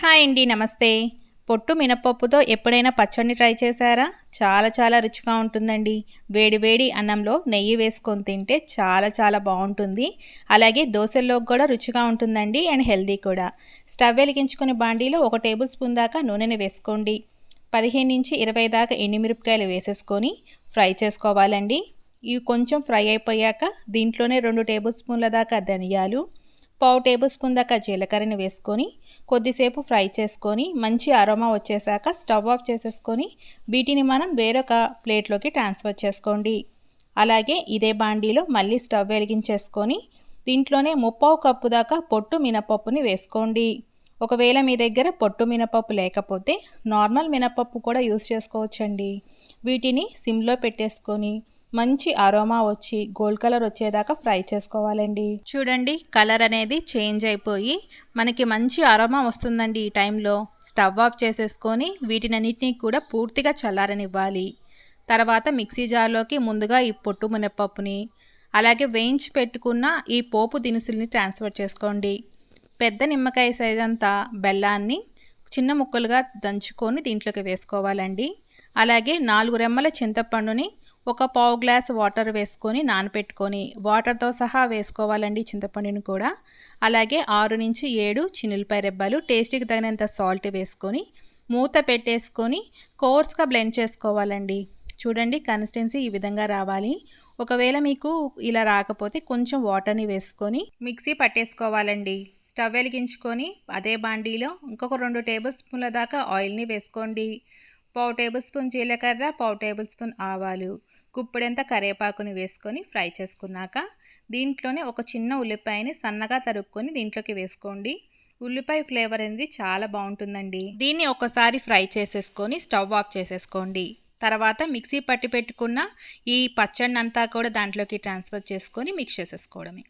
Hi అండి నమస్తే. పొట్టు మినపప్పుతో ఎప్పుడైనా పచ్చడిని ట్రై చేశారా? చాలా చాలా రుచిగా ఉంటుందండి. వేడివేడి అన్నంలో నెయ్యి వేసుకొని తింటే చాలా చాలా బాగుంటుంది. అలాగే దోశల్లోకి కూడా రుచిగా ఉంటుందండి అండ్ హెల్దీ కూడా. స్టవ్ వెలిగించుకుని బాండీలో ఒక టేబుల్ స్పూన్ దాకా నూనెని వేసుకోండి. పదిహేను నుంచి ఇరవై దాకా ఎండుమిరపకాయలు వేసేసుకొని ఫ్రై చేసుకోవాలండి. ఇవి కొంచెం ఫ్రై అయిపోయాక దీంట్లోనే రెండు టేబుల్ స్పూన్ల దాకా ధనియాలు పావు టేబుల్ స్పూన్ దాకా జీలకర్రని వేసుకొని కొద్దిసేపు ఫ్రై చేసుకొని మంచి అరోమా వచ్చేసాక స్టవ్ ఆఫ్ చేసేసుకొని వీటిని మనం వేరొక ప్లేట్లోకి ట్రాన్స్ఫర్ చేసుకోండి. అలాగే ఇదే బాండీలో మళ్ళీ స్టవ్ వెలిగించేసుకొని దీంట్లోనే ముప్పావు కప్పు దాకా పొట్టు మినపప్పుని వేసుకోండి. ఒకవేళ మీ దగ్గర పొట్టు మినపప్పు లేకపోతే నార్మల్ మినపప్పు కూడా యూస్ చేసుకోవచ్చండి. వీటిని సిమ్లో పెట్టేసుకొని మంచి అరోమా వచ్చి గోల్డ్ కలర్ వచ్చేదాకా ఫ్రై చేసుకోవాలండి. చూడండి కలర్ అనేది చేంజ్ అయిపోయి మనకి మంచి అరోమా వస్తుందండి ఈ టైంలో. స్టవ్ ఆఫ్ చేసేసుకొని వీటినన్నిటినీ కూడా పూర్తిగా చల్లారనివ్వాలి. తర్వాత మిక్సీ జార్లోకి ముందుగా ఈ పొట్టు మునప్పప్పుని అలాగే వేయించి పెట్టుకున్న ఈ పోపు దినుసుల్ని ట్రాన్స్ఫర్ చేసుకోండి. పెద్ద నిమ్మకాయ సైజ్ అంతా బెల్లాన్ని చిన్న ముక్కలుగా దంచుకొని దీంట్లోకి వేసుకోవాలండి. అలాగే నాలుగు రెమ్మల చింతపండుని ఒక పావు గ్లాస్ వాటర్ వేసుకొని నానపెట్టుకొని వాటర్తో సహా వేసుకోవాలండి చింతపండుని కూడా. అలాగే ఆరు నుంచి ఏడు చిన్నులపై రెబ్బలు టేస్ట్కి తగినంత సాల్ట్ వేసుకొని మూత పెట్టేసుకొని కోర్స్గా బ్లెండ్ చేసుకోవాలండి. చూడండి కన్సిస్టెన్సీ ఈ విధంగా రావాలి. ఒకవేళ మీకు ఇలా రాకపోతే కొంచెం వాటర్ని వేసుకొని మిక్సీ పట్టేసుకోవాలండి. స్టవ్ వెలిగించుకొని అదే బాండీలో ఇంకొక రెండు టేబుల్ స్పూన్ల దాకా ఆయిల్ని వేసుకోండి. పావు టేబుల్ స్పూన్ జీలకర్ర పావు టేబుల్ స్పూన్ ఆవాలు. గుప్పెడంత కరివేపాకుని వేసుకొని ఫ్రై చేసుకున్నాక దీంట్లోనే ఒక చిన్న ఉల్లిపాయని సన్నగా తరుక్కొని దీంట్లోకి వేసుకోండి. ఉల్లిపాయ ఫ్లేవర్ అనేది చాలా బాగుంటుందండి. దీన్ని ఒకసారి ఫ్రై చేసేసుకొని స్టవ్ ఆఫ్ చేసేసుకోండి. తర్వాత మిక్సీ పట్టి పెట్టుకున్న ఈ పచ్చడిని అంతా కూడా దాంట్లోకి ట్రాన్స్ఫర్ చేసుకొని మిక్స్ చేసేసుకోవడమే.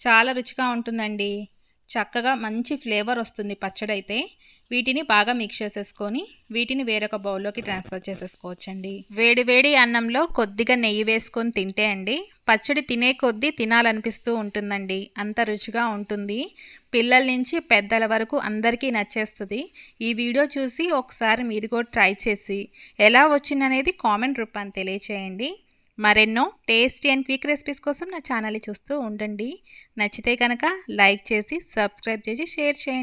చాలా రుచిగా ఉంటుందండి. చక్కగా మంచి ఫ్లేవర్ వస్తుంది పచ్చడి అయితే వీటిని బాగా మిక్స్ చేసేసుకొని వీటిని వేరొక బౌల్లోకి ట్రాన్స్ఫర్ చేసేసుకోవచ్చండి. వేడి వేడి అన్నంలో కొద్దిగా నెయ్యి వేసుకొని తింటే అండి పచ్చడి తినే కొద్దీ తినాలనిపిస్తూ ఉంటుందండి. అంత రుచిగా ఉంటుంది. పిల్లల నుంచి పెద్దల వరకు అందరికీ నచ్చేస్తుంది. ఈ వీడియో చూసి ఒకసారి మీరు కూడా ట్రై చేసి ఎలా వచ్చిందనేది కామెంట్ రూపాన్ని తెలియచేయండి. మరెన్నో టేస్టీ అండ్ క్విక్ రెసిపీస్ కోసం నా ఛానల్ని చూస్తూ ఉండండి. నచ్చితే కనుక లైక్ చేసి సబ్స్క్రైబ్ చేసి షేర్ చేయండి.